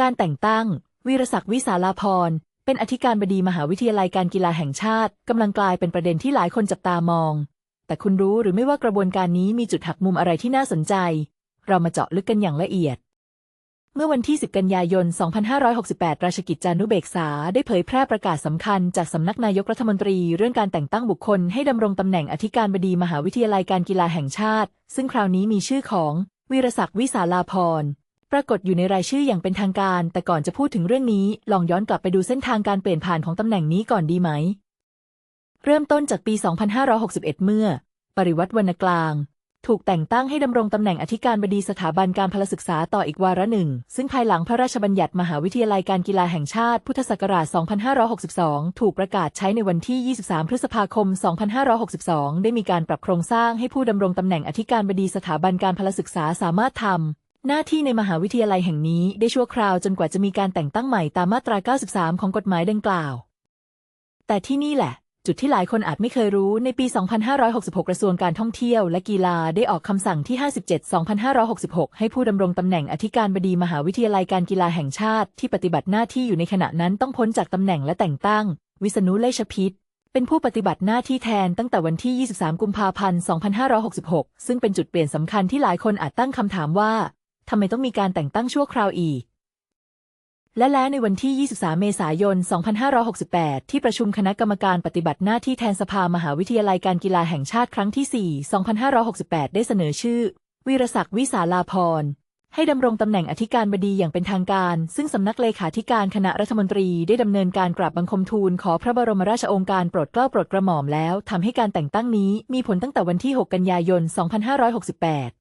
การแต่งตั้ง วีรศักดิ์วิสาลาพรเป็นอธิการบดีมหาวิทยาลัยการกีฬาแห่งชาติกำลังกลายเป็นประเด็นที่หลายคนจับตามอง แต่คุณรู้หรือไม่ว่ากระบวนการนี้มีจุดหักมุมอะไรที่น่าสนใจ เรามาเจาะลึกกันอย่างละเอียด เมื่อวันที่ 10 กันยายน 2568 ราชกิจจานุเบกษาได้เผยแพร่ประกาศสำคัญจากสำนักนายกรัฐมนตรีเรื่องการแต่งตั้งบุคคลให้ดำรงตำแหน่งอธิการบดีมหาวิทยาลัยการกีฬาแห่งชาติ ซึ่งคราวนี้มีชื่อของวีรศักดิ์วิสาลาพร ปรากฏอยู่ในรายชื่ออย่างเป็นทางการ แต่ก่อนจะพูดถึงเรื่องนี้ ลองย้อนกลับไปดูเส้นทางการเปลี่ยนผ่านของตำแหน่งนี้ก่อนดีไหม เริ่มต้นจากปี 2561 เมื่อ ปริวัติวรรณกลาง ถูกแต่งตั้งให้ดำรงตำแหน่งอธิการบดีสถาบันการพลศึกษาต่ออีกวาระหนึ่ง ซึ่งภายหลังพระราชบัญญัติมหาวิทยาลัยการกีฬาแห่งชาติ พุทธศักราช 2562 ถูกประกาศใช้ในวันที่ 23 พฤษภาคม 2562 ได้มีการปรับโครงสร้างให้ผู้ดำรงตำแหน่งอธิการบดีสถาบันการพลศึกษาสามารถทำ หน้าที่ในมหาวิทยาลัยแห่งนี้ได้ชั่วคราวจนกว่าจะมีการแต่งตั้งใหม่ตามมาตรา 93 ของกฎหมายดังกล่าว แต่ที่นี่แหละ จุดที่หลายคนอาจไม่เคยรู้ในปี 2566 กระทรวงการท่องเที่ยวและกีฬาได้ออกคำสั่งที่ 57-2566 ให้ผู้ดำรงตำแหน่งอธิการบดีมหาวิทยาลัยการกีฬาแห่งชาติที่ปฏิบัติหน้าที่อยู่ในขณะนั้นต้องพ้นจากตำแหน่งและแต่งตั้ง วิษณุเลชพิษเป็นผู้ปฏิบัติหน้าที่แทนตั้งแต่วันที่ 23 กุมภาพันธ์ 2566 ซึ่งเป็นจุดเปลี่ยนสำคัญที่หลายคนอาจตั้งคำถามว่า ทำไมต้องมีการแต่งตั้งชั่วคราวอีก และแล้วในวันที่ 23 เมษายน 2568 ที่ประชุมคณะกรรมการปฏิบัติหน้าที่แทนสภามหาวิทยาลัยการกีฬาแห่งชาติครั้งที่ 4 2568 ได้เสนอชื่อ วีรศักดิ์วิสาลาพรให้ดำรงตำแหน่งอธิการบดีอย่างเป็นทางการ ซึ่งสำนักเลขาธิการคณะรัฐมนตรีได้ดำเนินการกราบบังคมทูลขอพระบรมราชโองการโปรดเกล้าโปรดกระหม่อมแล้วทำให้การแต่งตั้งนี้มีผลตั้งแต่วันที่ 6 กันยายน 2568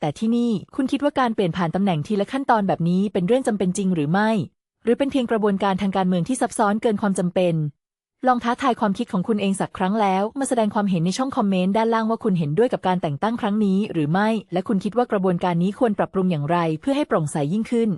แต่ที่นี่คุณคิดว่าการเปลี่ยนผ่านตำแหน่งทีละขั้นตอนแบบนี้เป็นเรื่องจำเป็นจริงหรือไม่ หรือเป็นเพียงกระบวนการทางการเมืองที่ซับซ้อนเกินความจำเป็น ลองท้าทายความคิดของคุณเองสักครั้งแล้ว มาแสดงความเห็นในช่องคอมเมนต์ด้านล่างว่าคุณเห็นด้วยกับการแต่งตั้งครั้งนี้ หรือไม่ และคุณคิดว่ากระบวนการนี้ควรปรับปรุงอย่างไร เพื่อให้โปร่งใสยิ่งขึ้น